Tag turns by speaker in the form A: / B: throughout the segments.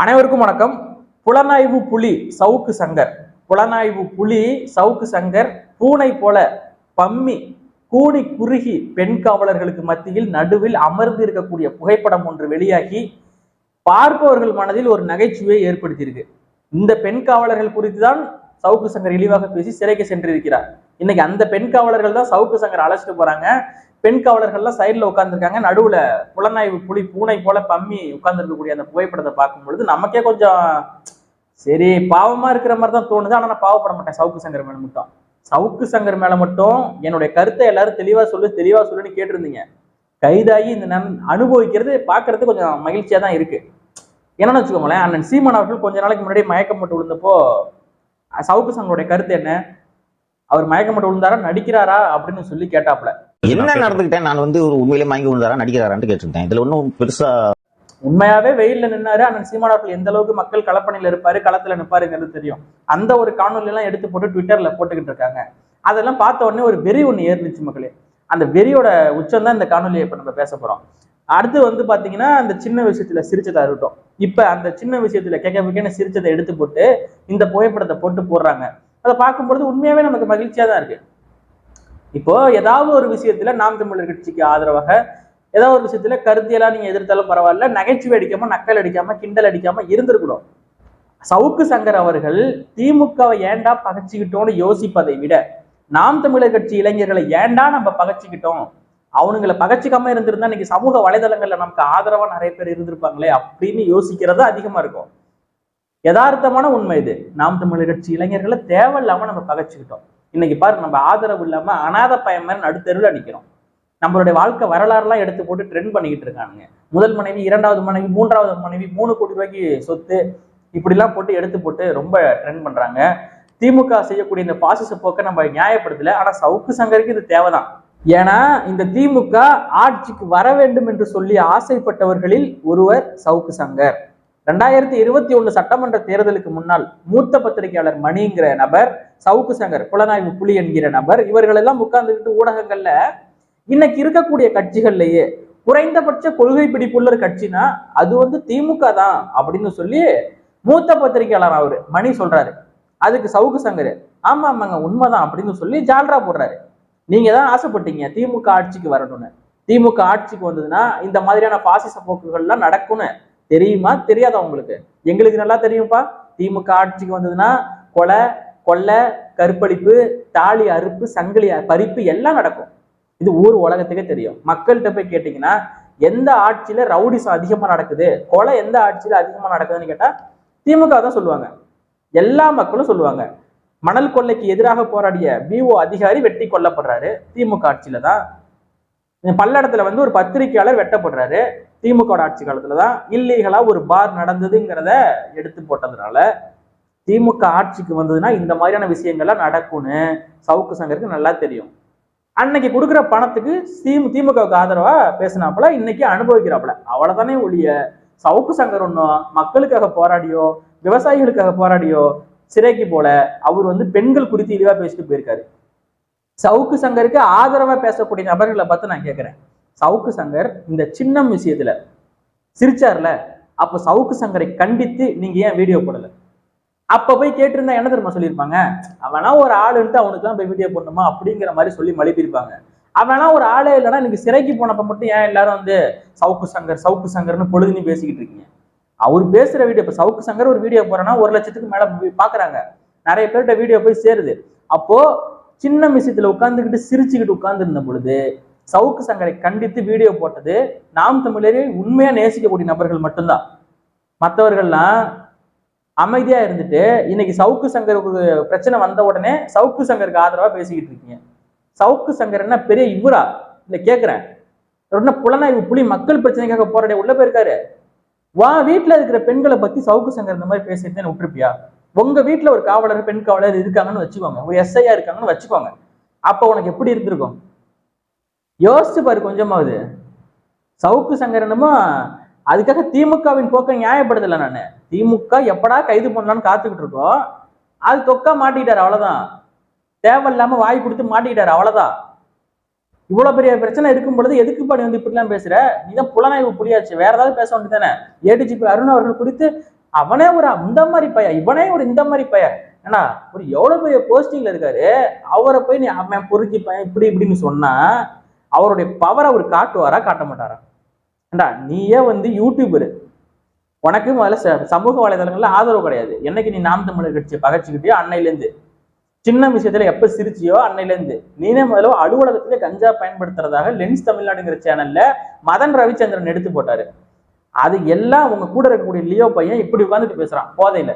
A: அனைவருக்கும் வணக்கம். புலனாய்வு புலி சவுக்கு சங்கர். புலனாய்வு புலி சவுக்கு சங்கர் பூனை போல பம்மி கூனி குறுகி பெண் காவலர்களுக்கு மத்தியில் நடுவில் அமர்ந்து இருக்கக்கூடிய புகைப்படம் ஒன்று வெளியாகி பார்ப்பவர்கள் மனதில் ஒரு நகைச்சுவையை ஏற்படுத்தியிருக்கு. இந்த பெண் காவலர்கள் குறித்து தான் சவுக்கு சங்கர் இழிவாக பேசி சிறைக்கு சென்றிருக்கிறார். இன்னைக்கு அந்த பெண் காவலர்கள் தான் சவுக்கு சங்கர் அழைச்சிட்டு போறாங்க. பெண் காவலர்கள்லாம் சைடில் உட்காந்துருக்காங்க நடுவுல புலனாய்வு புலி பூனை போல பம்மி உட்காந்துருக்கக்கூடிய அந்த புகைப்படத்தை பார்க்கும் பொழுது நமக்கே கொஞ்சம் சரி பாவமா இருக்கிற மாதிரி தான் தோணுது. ஆனா நான் பாவப்பட மாட்டேன். சவுக்கு சங்கர் மேல மட்டும். சவுக்கு சங்கர் மேல மட்டும் என்னுடைய கருத்தை எல்லாரும் தெளிவா சொல்லு தெளிவா சொல்லுன்னு கேட்டிருந்தீங்க. கைதாகி இந்த நன் அனுபவிக்கிறது பார்க்கறது கொஞ்சம் மகிழ்ச்சியா தான் இருக்கு. என்னன்னு வச்சுக்கோங்களேன் அண்ணன் சீமான் அவர்கள் கொஞ்ச நாளைக்கு முன்னாடி மயக்கப்பட்டு விழுந்தப்போ சவுக்கு சங்கருடைய கருத்து என்ன? அவர் மயக்கம் போட்டு விழுந்தாரா நடிக்கிறாரா அப்படின்னு சொல்லி கேட்டாப்ல
B: என்ன நடந்துக்கிட்டேன் நான் வந்து ஒரு உண்மையிலே மயங்கி விழுந்தாரா நடிக்கிறாரான்னு கேட்டிருந்தேன். இதுல ஒன்றும் பெருசா
A: உண்மையாவே வெயில்ல நின்னாரு. அண்ணன் சீமான் அவர்கள் எந்த அளவுக்கு மக்கள் களப்பணியில இருப்பாரு களத்துல நிப்பாருங்கிறது தெரியும். அந்த ஒரு காணொலி எல்லாம் எடுத்து போட்டு ட்விட்டர்ல போட்டுக்கிட்டு இருக்காங்க. அதெல்லாம் பார்த்த உடனே ஒரு வெறி ஒண்ணு ஏறிச்சு மக்களே. அந்த வெறியோட உச்சம் தான் இந்த காணொலியை இப்ப நம்ம பேச போறோம். அடுத்து வந்து பாத்தீங்கன்னா அந்த சின்ன விஷயத்துல சிரிச்சதா இருக்கட்டும் இப்ப அந்த சின்ன விஷயத்துல கேட்க வைக்கன்னு சிரிச்சதை எடுத்து போட்டு இந்த புகைப்படத்தை போட்டு போடுறாங்க. அதை பார்க்கும்பொழுது உண்மையாவே நமக்கு மகிழ்ச்சியாக தான் இருக்கு. இப்போ ஏதாவது ஒரு விஷயத்துல நாம் தமிழர் கட்சிக்கு ஆதரவாக ஏதாவது ஒரு விஷயத்துல கருத்தியெல்லாம் நீங்க எதிர்த்தாலும் பரவாயில்ல நகைச்சுவை அடிக்காம நக்கல் அடிக்காம கிண்டல் அடிக்காம இருந்திருக்கணும். சவுக்கு சங்கர் அவர்கள் திமுகவை ஏண்டா பகைச்சிக்கிட்டோம்னு யோசிப்பதை விட நாம் தமிழர் கட்சி இளைஞர்களை ஏண்டா நம்ம பகைச்சிக்கிட்டோம்? அவனுங்களை பகைச்சிக்காம இருந்திருந்தா இன்னைக்கு சமூக வலைதளங்கள்ல நமக்கு ஆதரவா நிறைய பேர் இருந்திருப்பாங்களே அப்படின்னு யோசிக்கிறது அதிகமா இருக்கும். யதார்த்தமான உண்மை இது. நாம் தமிழர் கட்சி இளைஞர்களை தேவையில்லாம நம்ம பகைச்சுக்கிட்டோம். இன்னைக்கு பாரு நம்ம ஆதரவு இல்லாம அனாத பயம் மாதிரி நடுத்தெருவில் நிற்கிறோம் நம்மளுடைய வாழ்க்கை வரலாறுலாம் எடுத்து போட்டு ட்ரெண்ட் பண்ணிக்கிட்டு இருக்கானுங்க. முதல் மனைவி இரண்டாவது மனைவி மூன்றாவது மனைவி மூணு கோடி ரூபாய்க்கு சொத்து இப்படிலாம் போட்டு எடுத்து போட்டு ரொம்ப ட்ரெண்ட் பண்றாங்க. திமுக செய்யக்கூடிய இந்த பாசிச போக்கை நம்ம நியாயப்படுத்தல ஆனா சவுக்கு சங்கருக்கு இது தேவைதான். ஏன்னா இந்த திமுக ஆட்சிக்கு வர வேண்டும் என்று சொல்லி ஆசைப்பட்டவர்களில் ஒருவர் சவுக்கு சங்கர். ரெண்டாயிரத்தி இருபத்தி ஒண்ணு சட்டமன்ற தேர்தலுக்கு முன்னால் மூத்த பத்திரிகையாளர் மணிங்கிற நபர் சவுக்கு சங்கர் புலனாய்வு புலி என்கிற நபர் இவர்கள் எல்லாம் உட்கார்ந்துக்கிட்டு ஊடகங்கள்ல இன்னைக்கு இருக்கக்கூடிய கட்சிகள்லயே குறைந்தபட்ச கொள்கை பிடிப்புள்ள ஒரு கட்சினா அது வந்து திமுக தான் அப்படின்னு சொல்லி மூத்த பத்திரிகையாளர் அவரு மணி சொல்றாரு. அதுக்கு சவுக்கு சங்கர் ஆமா ஆமாங்க உண்மைதான் அப்படின்னு சொல்லி ஜால்ரா போடுறாரு. நீங்க தான் ஆசைப்பட்டீங்க திமுக ஆட்சிக்கு வரணும்னு. திமுக ஆட்சிக்கு வந்ததுன்னா இந்த மாதிரியான பாசிச போக்குகள்லாம் நடக்கும்னு. தெரியுமா? தெரியாதா உங்களுக்கு? எங்களுக்கு நல்லா தெரியும்ப்பா திமுக ஆட்சிக்கு வந்ததுன்னா கொலை கொள்ளை கற்பழிப்பு தாலி அறுப்பு சங்கிலி பறிப்பு எல்லாம் நடக்கும். இது ஊர் உலகத்துக்கே தெரியும். மக்கள்கிட்ட போய் கேட்டீங்கன்னா எந்த ஆட்சியில ரவுடிசம் அதிகமா நடக்குது? கொலை எந்த ஆட்சியில அதிகமா நடக்குதுன்னு கேட்டா திமுக தான் சொல்லுவாங்க. எல்லா மக்களும் சொல்லுவாங்க. மணல் கொள்ளைக்கு எதிராக போராடிய பிஓ அதிகாரி வெட்டி கொல்லப்படுறாரு. திமுக ஆட்சியில தான். பல்லடத்துல வந்து ஒரு பத்திரிகையாளர் வெட்டப்படுறாரு. திமுக ஆட்சி காலத்துல தான் இல்லீகலா ஒரு பார் நடந்ததுங்கிறத எடுத்து போட்டதுனால திமுக ஆட்சிக்கு வந்ததுன்னா இந்த மாதிரியான விஷயங்கள்லாம் நடக்கும்னு சவுக்கு சங்கருக்கு நல்லா தெரியும். அன்னைக்கு கொடுக்குற பணத்துக்கு திமு திமுகவுக்கு ஆதரவா பேசினாப்புல இன்னைக்கு அனுபவிக்கிறாப்புல. அவ்வளவுதானே ஒழிய சவுக்கு சங்கர் ஒன்றும் மக்களுக்காக போராடியோ விவசாயிகளுக்காக போராடியோ சிறைக்கு போல அவர் வந்து பெண்கள் குறித்து இழிவா பேசிட்டு போயிருக்காரு. சவுக்கு சங்கருக்கு ஆதரவா பேசக்கூடிய நபர்களை பார்த்து நான் கேட்கிறேன் சவுக்கு சங்கர் இந்த சின்னம் விஷயத்துல சிரிச்சார்ல? அப்ப சவுக்கு சங்கரை கண்டித்து நீங்க ஏன் வீடியோ போடல? அப்ப போய் கேட்டிருந்தா என்ன தெரியுமா சொல்லியிருப்பாங்க? அவனா ஒரு ஆளுன்ட்டு அவனுக்குலாம் போய் வீடியோ போடணுமா? அப்படிங்கிற மாதிரி சொல்லி மழுப்பியிருப்பாங்க அவனா ஒரு ஆளே இல்லைன்னா இன்னைக்கு சிறைக்கு போனப்ப மட்டும் ஏன் எல்லாரும் வந்து சவுக்கு சங்கர் சவுக்கு சங்கர்னு பொழுதுன்னு பேசிக்கிட்டு இருக்கீங்க? அவர் பேசுற வீடியோ இப்ப சவுக்கு சங்கர் ஒரு வீடியோ போறேன்னா ஒரு லட்சத்துக்கு மேல போய் பாக்குறாங்க. நிறைய பேர்கிட்ட வீடியோ போய் சேருது. அப்போ சின்ன விஷயத்துல உட்காந்துக்கிட்டு சிரிச்சுக்கிட்டு உட்காந்துருந்த பொழுது சவுக்கு சங்கரை கண்டித்து வீடியோ போட்டது நாம் தமிழரை உண்மையா நேசிக்கக்கூடிய நபர்கள் மட்டும்தான். மற்றவர்கள்லாம் அமைதியா இருந்துட்டு இன்னைக்கு சவுக்கு சங்கருக்கு பிரச்சனை வந்த உடனே சவுக்கு சங்கருக்கு ஆதரவா பேசிக்கிட்டு இருக்கீங்க. சவுக்கு சங்கர் என்ன பெரிய இவரா? இல்ல கேக்குறேன். என்ன புலனாய்வு புலி மக்கள் பிரச்சனைக்காக போராடி உள்ள போயிருக்காரு. வா வீட்டுல இருக்கிற பெண்களை பத்தி சவுக்கு சங்கர் இந்த மாதிரி பேசிட்டு விட்டுருப்பியா? உங்க வீட்டுல ஒரு காவலர் பெண் காவலர் இருக்காங்கன்னு வச்சுக்கோங்க. ஒரு எஸ்ஐயா இருக்காங்கன்னு வச்சுக்கோங்க. அப்ப உனக்கு எப்படி இருந்திருக்கும்? யோசிச்சு பாரு கொஞ்சமாவது. சவுக்கு சங்கரனுமா? அதுக்காக திமுகவின் போக்கை நியாயப்படுத்தல நான். திமுக எப்படா கைது பண்ணலாம்னு காத்துக்கிட்டு இருக்கோம் அது தொக்கா மாட்டிக்கிட்டாரு அவ்வளவுதான். தேவையில்லாம வாய் கொடுத்து மாட்டிக்கிட்டார் அவ்வளவுதான். இவ்வளவு பெரிய பிரச்சனை இருக்கும் பொழுது எதுக்கு பண்ணி வந்து இப்படிலாம் பேசுற? நீ தான் புலனாய்வு புரியாச்சு வேற ஏதாவது பேச வேண்டியதானே ஏடிஜிபி அருண் அவர்கள் குறித்து அவனே ஒரு இந்த மாதிரி பையன் இவனே ஒரு இந்த மாதிரி பையன். ஏன்னா ஒரு எவ்வளவு பெரிய போஸ்டிங்ல இருக்காரு அவரை போய் நீ அவன் பொறுக்கி பையன் இப்படி இப்படின்னு சொன்னா அவருடைய பவர் அவர் காட்டுவாரா? காட்ட மாட்டாரா ஏண்டா நீயே வந்து யூடியூபரு உனக்கு முதல்ல ச- சமூக வலைதளங்கள்ல ஆதரவு கிடையாது. என்னைக்கு நீ நாம் தமிழர் கட்சியை பகைச்சுக்கிட்டியோ அன்னையிலேருந்து சின்ன விஷயத்துல எப்ப சிரிச்சியோ அன்னையிலேருந்து நீனே முதல்ல அலுவலகத்துல கஞ்சா பயன்படுத்துறதாக லென்ஸ் தமிழ்நாடுங்கிற சேனல்ல மதன் ரவிச்சந்திரன் எடுத்து போட்டாரு. அது எல்லாம் உங்க கூட இருக்கக்கூடிய லியோ பையன் இப்படி உட்காந்துட்டு பேசுறான் போதையில.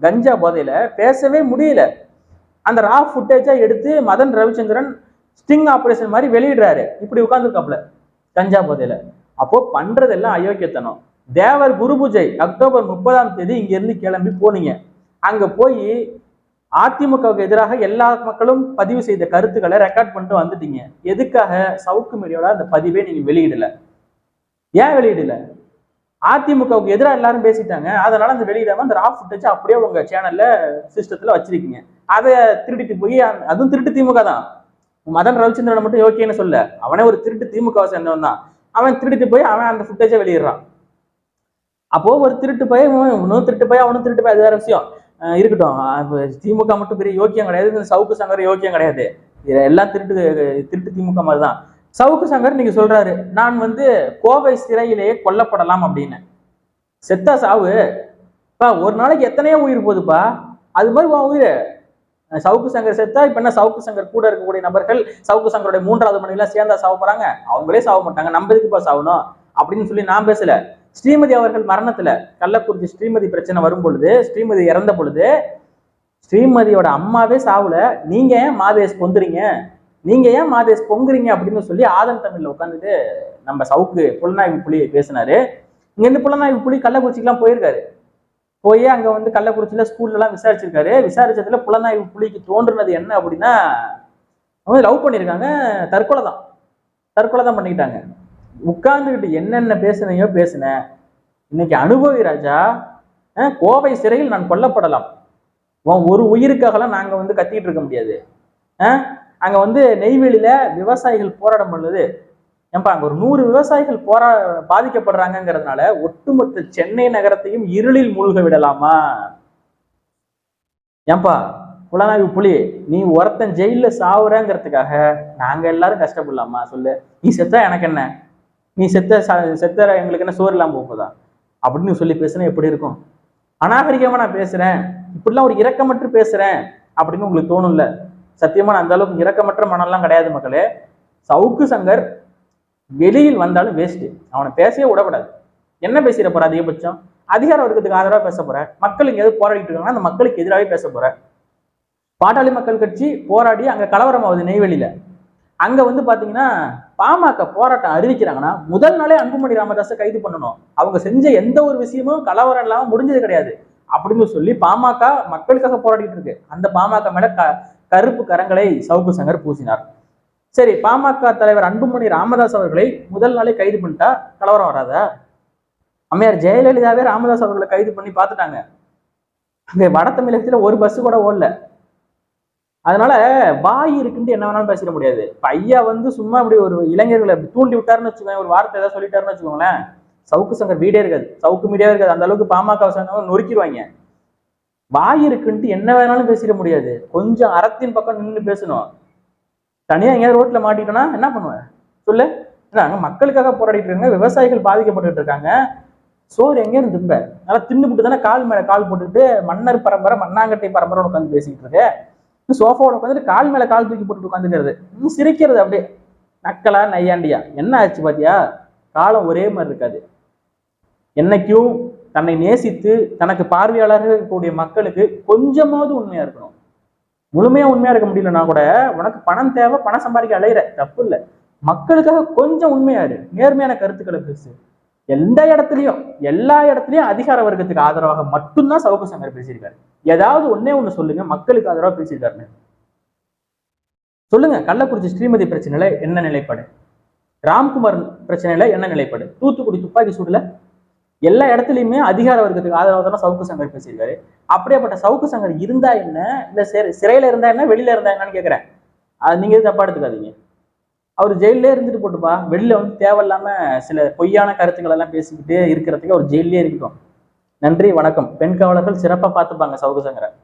A: கஞ்சா போதையில. பேசவே முடியல. அந்த ரா ஃபுட்டேஜா எடுத்து மதன் ரவிச்சந்திரன் ஸ்டிங் ஆபரேஷன் மாதிரி வெளியிடுறாரு. இப்படி உட்காந்துருக்காப்ல கஞ்சா போதையில அப்போ பண்றதெல்லாம் அயோக்கியத்தனம். தேவர் குரு பூஜை அக்டோபர் முப்பதாம் தேதி இங்க இருந்து கிளம்பி போனீங்க. அங்க போய் அதிமுகவுக்கு எதிராக எல்லா மக்களும் பதிவு செய்த கருத்துக்களை ரெக்கார்ட் பண்ணிட்டு வந்துட்டீங்க. எதுக்காக? சவுக்கு மீடியோட அந்த பதிவே நீங்க வெளியிடல. ஏன் வெளியிடல? அதிமுகவுக்கு எதிராக எல்லாரும் பேசிட்டாங்க. அதனால அந்த வெளியிடாம அந்த ராஃப் ஃபுட்டேஜ் அப்படியே உங்க சேனல்ல சிஸ்டத்துல வச்சிருக்கீங்க. அதை திருடிட்டு போய் அதுவும் திருட்டு திமுக தான். மதன் ரவிச்சந்திரன் மட்டும் யோக்கியன்னு சொல்ல. அவனே ஒரு திருட்டு திமுக சேர்ந்தவன் தான் அவன் திருடிட்டு போய் அவன் அந்த ஃபுட்டேஜை வெளியிடுறான். அப்போ ஒரு திருட்டு போய் இன்னும் திருட்டு போய் அவனும் திருட்டு போய் அது வேற விஷயம். இருக்கட்டும். திமுக மட்டும் பெரிய யோக்கியம் கிடையாது. இந்த சவுக்கு சங்கர் யோக்கியம் கிடையாது. இது எல்லாம் திருட்டு திருட்டு திமுக மாதிரி தான் சவுக்கு சங்கர் நீங்க சொல்றாரு நான் வந்து கோவை சிறையிலேயே கொல்லப்படலாம் அப்படின்னு. செத்தா சாவு. ஒரு நாளைக்கு எத்தனையோ உயிர் போகுதுப்பா அது மாதிரி உன் உயிர் சவுக்கு சங்கர் செத்தா இப்ப என்ன சவுக்கு சங்கர் கூட இருக்கக்கூடிய நபர்கள் சவுக்கு சங்கருடைய மூன்றாவது மனைவிலாம் சேர்ந்தா சாவ போறாங்க? அவங்களே சாவ மாட்டாங்க. நம்ம எதுக்குப்பா சாவணும்? அப்படின்னு சொல்லி நான் பேசல. ஸ்ரீமதி அவர்கள் மரணத்துல கள்ளக்குறிச்சி ஸ்ரீமதி பிரச்சனை வரும் பொழுது ஸ்ரீமதி இறந்த பொழுது ஸ்ரீமதியோட அம்மாவே சாவுல. நீங்க ஏன் மாதேஷ் பொந்துறீங்க நீங்க ஏன் மாதேஷ் பொங்குறீங்க? அப்படின்னு சொல்லி ஆதன் தமிழ்ல உட்காந்துட்டு நம்ம சவுக்கு புலனாய்வு புலி பேசினாரு. இங்க இருந்து புலனாய்வு புலி கள்ளக்குறிச்சிக்கெல்லாம் போயிருக்காரு. போய் அங்க வந்து கள்ளக்குறிச்சியில ஸ்கூல்ல எல்லாம் விசாரிச்சிருக்காரு. விசாரிச்சதுல புலனாய்வு புலிக்கு தோன்றுனது என்ன அப்படின்னா அவங்க லவ் பண்ணியிருக்காங்க. தற்கொலை தான். தற்கொலை தான் பண்ணிக்கிட்டாங்க. உட்கார்ந்துக்கிட்டு என்னென்ன பேசுனையோ பேசினேன். இன்னைக்கு அனுபவி ராஜா கோவை சிறையில் நான் கொல்லப்படலாம். உன் ஒரு உயிருக்காகலாம் நாங்க வந்து கத்திட்டு இருக்க முடியாது. அஹ், அங்க வந்து நெய்வேலியில விவசாயிகள் போராட்டம் பண்ணுது. ஏன்பா அங்க ஒரு நூறு விவசாயிகள் போரா பாதிக்கப்படுறாங்கிறதுனால ஒட்டுமொத்த சென்னை நகரத்தையும் இருளில் மூழ்க விடலாமா? ஏன்பா புலனாய்வு புலி நீ ஒருத்தன் ஜெயிலில் சாவுறங்கிறதுக்காக நாங்க எல்லாரும் கஷ்டப்படலாமா? சொல்லு. நீ செத்தா எனக்கு என்ன? நீ செத்த செத்த எங்களுக்கு என்ன சோறு இல்லாம போகுதா? அப்படின்னு சொல்லி பேசுனா எப்படி இருக்கும்? அநாகரிகமாக நான் பேசுறேன். இப்படிலாம் ஒரு இரக்கமற்று பேசுறேன் அப்படின்னு உங்களுக்கு தோணும்ல? சத்தியமாக நான் அந்த அளவுக்கு இரக்கமற்ற மனம்லாம் கிடையாது மக்களே. சவுக்கு சங்கர் வெளியில் வந்தாலும் வேஸ்ட் அவனை பேசவே விடக்கூடாது. என்ன பேசிட போற அதிகபட்சம்? அதிகார வர்க்கத்துக்கு ஆதரவா பேச போற? மக்கள் இங்க போராடிட்டு இருக்காங்கன்னா அந்த மக்களுக்கு எதிராகவே பேச போற. பாட்டாளி மக்கள் கட்சி போராடி அங்க கலவரம் ஆகுது நெய்வேலியில. அங்க வந்து பாத்தீங்கன்னா பாமக போராட்டம் அறிவிக்கிறாங்கன்னா முதல் நாளே அன்புமணி ராமதாஸை கைது பண்ணணும். அவங்க செஞ்ச எந்த ஒரு விஷயமும் கலவரம் இல்லாம முடிஞ்சது கிடையாது. அப்படின்னு சொல்லி பாமக மக்களுக்காக போராடிட்டு இருக்கு. அந்த பாமக மேல க கருப்பு கரங்களை சவுக்கு சங்கர் பூசினார். சரி பாமக தலைவர் அன்புமணி ராமதாஸ் அவர்களை முதல் நாளே கைது பண்ணிட்டா கலவரம் வராதா? அம்மையார் ஜெயலலிதாவே ராமதாஸ் அவர்களை கைது பண்ணி பார்த்துட்டாங்க. அங்கே வட தமிழகத்தில் ஒரு பஸ் கூட ஓடல. அதனால வாய் இருக்குன்ட்டு என்ன வேணாலும் பேசிட முடியாது. இப்ப ஐயா வந்து சும்மா இப்படி ஒரு இளைஞர்களை தூண்டி விட்டாருன்னு வச்சுக்கோங்க ஒரு வார்த்தை ஏதாவது சொல்லிட்டாருன்னு வச்சுக்கோங்களேன் சவுக்கு சங்கர் வீடே இருக்காது. சவுக்கு மீடியாவே இருக்காது. அந்த அளவுக்கு பாமக சேர்ந்தவங்க நொறுக்கிடுவாங்க. வாய் இருக்குன்ட்டு என்ன வேணாலும் பேசிட முடியாது. கொஞ்சம் அறத்தின் பக்கம் நின்று பேசணும். தனியா எங்கேயாவது ரோட்ல மாட்டிட்டோம்னா என்ன பண்ணுவேன்? சொல்லு. ஏன்னா, மக்களுக்காக போராடிட்டு இருக்காங்க விவசாயிகள் பாதிக்கப்பட்டுட்டு இருக்காங்க. சோறு எங்க இருந்து திம்ப நல்லா தின்னுபிட்டு தானே கால் மேல கால் போட்டுட்டு மன்னர் பரம்பரை மண்ணாங்கட்டை பரம்பரை உட்காந்து பேசிட்டு இருக்கு. சோஃபாவோட உட்காந்துட்டு கால் மேல கால் தூக்கி போட்டு உட்காந்துக்கிறது இன்னும் சிரிக்கிறது அப்படியே. நக்கலா நையாண்டியா? என்ன ஆச்சு பாத்தியா? காலம் ஒரே மாதிரி இருக்காது. என்னைக்கும் தன்னை நேசித்து தனக்கு பார்வையாளர்கள் இருக்கக்கூடிய மக்களுக்கு கொஞ்சமாவது உண்மையா இருக்கணும். முழுமையா உண்மையா இருக்க முடியலன்னா கூட உனக்கு பணம் தேவை பணம் சம்பாதிக்க அலையிற. தப்பு இல்லை. மக்களுக்காக கொஞ்சம் உண்மையா இரு. நேர்மையான கருத்துக்களை பேசு. எந்த இடத்துலயும் எல்லா இடத்துலயும் அதிகார வர்க்கத்துக்கு ஆதரவாக மட்டும்தான் சவுக்கு சங்கர் பேசியிருக்காரு. ஏதாவது ஒண்ணே ஒண்ணு சொல்லுங்க. மக்களுக்கு ஆதரவா பேசியிருக்காருன்னு. சொல்லுங்க. கள்ளக்குறிச்சி ஸ்ரீமதி பிரச்சனையில என்ன நிலைப்பாடு? ராம்குமார் பிரச்சனையில என்ன நிலைப்பாடு? தூத்துக்குடி துப்பாக்கி சூடுல எல்லா இடத்துலையுமே அதிகார வர்க்கத்துக்கு ஆதரவாக தான் சவுக்கு சங்கர் பேசியிருக்காரு. அப்படியேப்பட்ட சவுக்கு சங்கர் இருந்தா என்ன? இல்ல சிறை- சிறையில இருந்தா என்ன? வெளியில இருந்தா என்னன்னு கேக்குறேன். அது நீங்க எதுவும் தப்பா எடுத்துக்காதீங்க. அவர் ஜெயிலே இருந்துட்டு போட்டுப்பா. வெளியில வந்து தேவையில்லாம சில பொய்யான கருத்துக்கள் எல்லாம் பேசிக்கிட்டே இருக்கிறதுக்கு அவர் ஜெயிலே இருக்கட்டும். நன்றி வணக்கம். பெண் காவலர்கள் சிறப்பா பார்த்துப்பாங்க சவுக்கு சங்கரை.